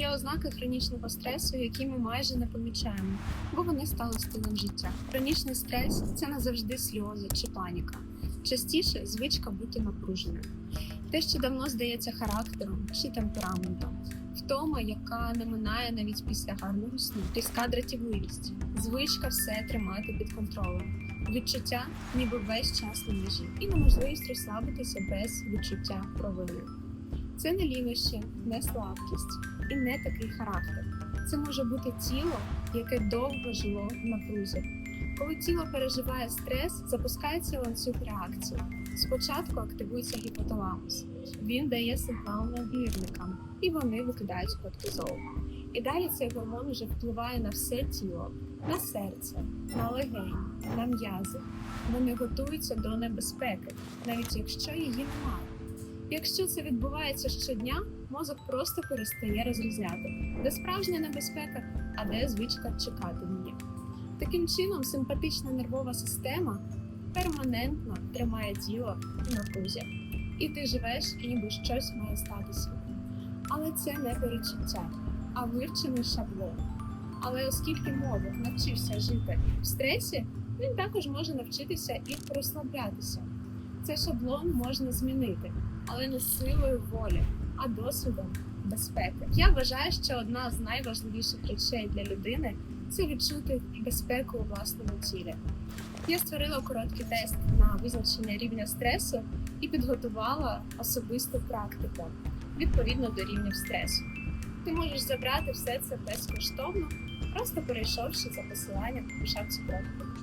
Є ознаки хронічного стресу, які ми майже не помічаємо, бо вони стали стилем життя. Хронічний стрес це не завжди сльози чи паніка. Частіше звичка бути напруженим. Те, що давно здається характером чи темпераментом, втома, яка не минає навіть після гарного сну, різка дратівливість, звичка все тримати під контролем, відчуття, ніби весь час на межі, і неможливість розслабитися без відчуття провини. Це не лінощі, не слабкість і не такий характер. Це може бути тіло, яке довго жило в напрузі. Коли тіло переживає стрес, запускається ланцюг реакцій. Спочатку активується гіпоталамус. Він дає сигнал надвірникам, і вони викидають кортизол. І далі цей гормон вже впливає на все тіло, на серце, на легені, на м'язи. Вони готуються до небезпеки, навіть якщо її немає. Якщо це відбувається щодня, мозок просто перестає розрізняти, де справжня небезпека, а де звичка чекати її. Таким чином, симпатична нервова система перманентно тримає тіло в напрузі, і ти живеш, ніби щось має статися. Але це не перечуття, а вивчений шаблон. Але оскільки мозок навчився жити в стресі, він також може навчитися і розслаблятися. Цей шаблон можна змінити, але не силою волі, а досвідом безпеки. Я вважаю, що одна з найважливіших речей для людини це відчути безпеку у власному тілі. Я створила короткий тест на визначення рівня стресу і підготувала особисту практику відповідно до рівнів стресу. Ти можеш забрати все це безкоштовно, просто перейшовши за посиланням у шапці профілю.